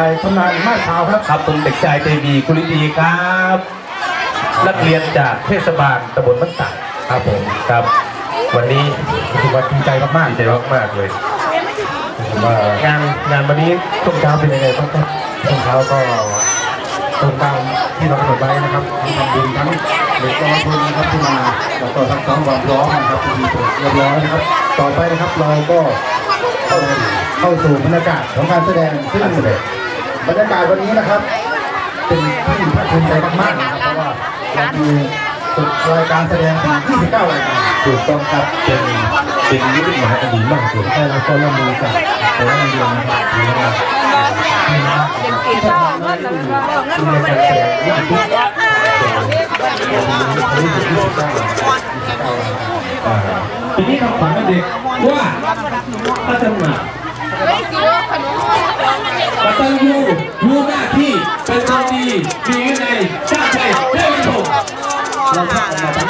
ายชำนาญมากขาวครับครับผมเด็กชายเตวีกุลิดีครับ นักเรียนจากเทศบาลตำบลบ้านตากครับผมครับ วันนี้รู้สึกว่าภูมิใจมากดีใจมากๆเลยๆผมว่างานงานวันนี้ช่วงเช้าเป็นยังไงบ้างครับช่วงเช้าก็ตรงตามที่เรากำหนดไว้นะครับทั้งทำบุญทั้งเด็กเยาวชนนะครับที่มาแล้วก็ทั้งซ้อมความพร้อมนะครับที่มีเรียบร้อยนะครับ ต่อไปนะครับเราก็เข้าเข้าสู่บรรยากาศของการแสดงซึ่ง บรรยากาศวันนี้นะครับ เป็นที่ภาคภูมิใจมากๆนะครับเพราะว่าเรามีสุดรายการแสดงถึง29 รายการถูกต้องครับเป็นเป็นนิมิตหมายอันดีมากเลยได้รับความร่วมมือจากแต่ละโรงเรียนนะครับถือว่านี่นะครับที่ทำงานที่อยู่ ปัตตานียูรู้หน้าที่เป็นคนดีมีวินัยชาติไทยได้ผล